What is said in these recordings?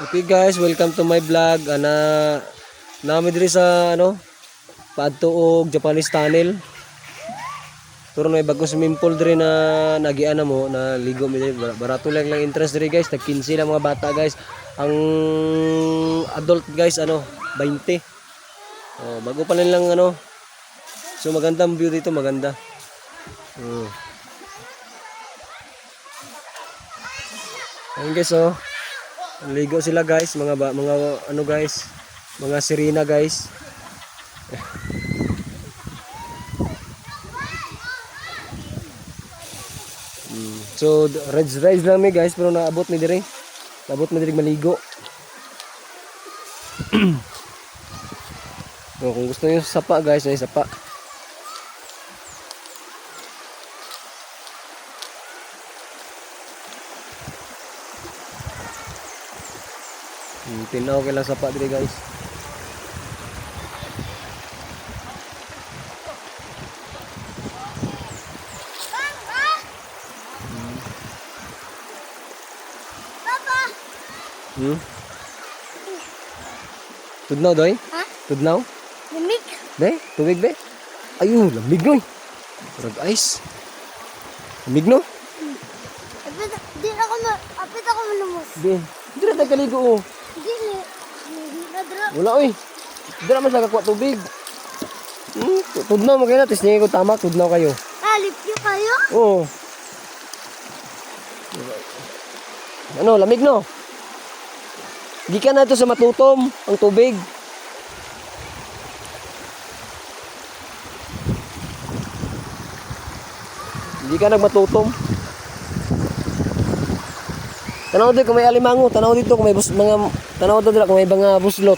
Okay guys, welcome to my vlog. Ana nami diri sa ano paadto og Japanese tunnel. Turo may bagong swimming pool diri na nagiana mo na ligo mi Barato lang lang interest diri guys. Tag 15 lang mga bata guys. Ang adult guys ano 20. Oh, bago pa lang ano. So maganda ang view dito, maganda. Oh. Ayun guys oh. Ligo sila guys, mga ba, mga ano guys, mga sirena guys. Mm, So rides rides lang mi guys pero naabot mi dire. Naabot mi dire maligo. so, kung gusto niyo sa sapa guys, ay sapa. Hmm, tinaw kay lang sapa dire guys. Papa! Hmm? Tudnaw doy? Ha? Tudnaw? Lamig? Be, tubig be. Ayun, lamig noy. Rag ice. Lamig no? Apit, di na ako. Apit ako malumos. Be, dira ta kaligo oh. Di ni... Hindi na dra. Wala oy. Dira man sa kakuha tubig. Hmm, tudnaw mo kayo na, tis ko tama, tudnaw kayo. Alip niyo kayo? Oo. Ano, lamig no? Gikan na ito sa matutom, ang tubig. Hindi ka nagmatutom. Tanaw dito kung may alimango, tanaw dito kung may bus, mga tanaw dito kung may mga buslot.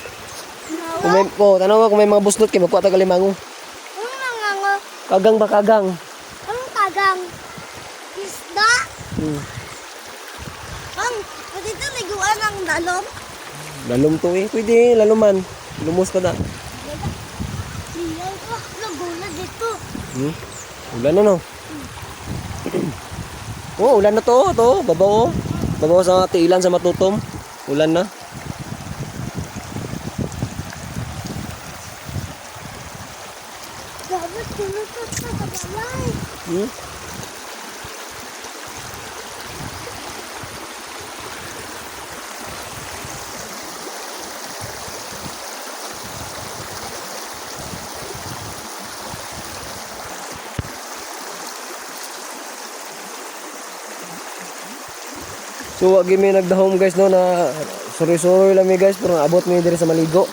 Kung may oh, tanaw kung may mga buslot kay magkuha tag alimango. Nangango? Kagang ba kagang? Anong tagang? Isda? Hmm. Ang, pwede ito liguan ang dalom? Lalom to eh. Pwede, laluman. Lumos ka na. Siyaw ko. Laguna dito. Hmm? Ulan na no. oh, ulan na to. To, babaw. oh. Babaw sa tiilan sa matutom. Ulan na. Dapat tinutot sa kabalay. Hmm? So wag mi nagdahom guys no na suri-suri lang mi guys pero abot mi diri sa maligo.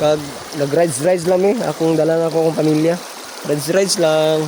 Kag nag rides rides lang mi akong dala na ako akong pamilya. Rides rides lang.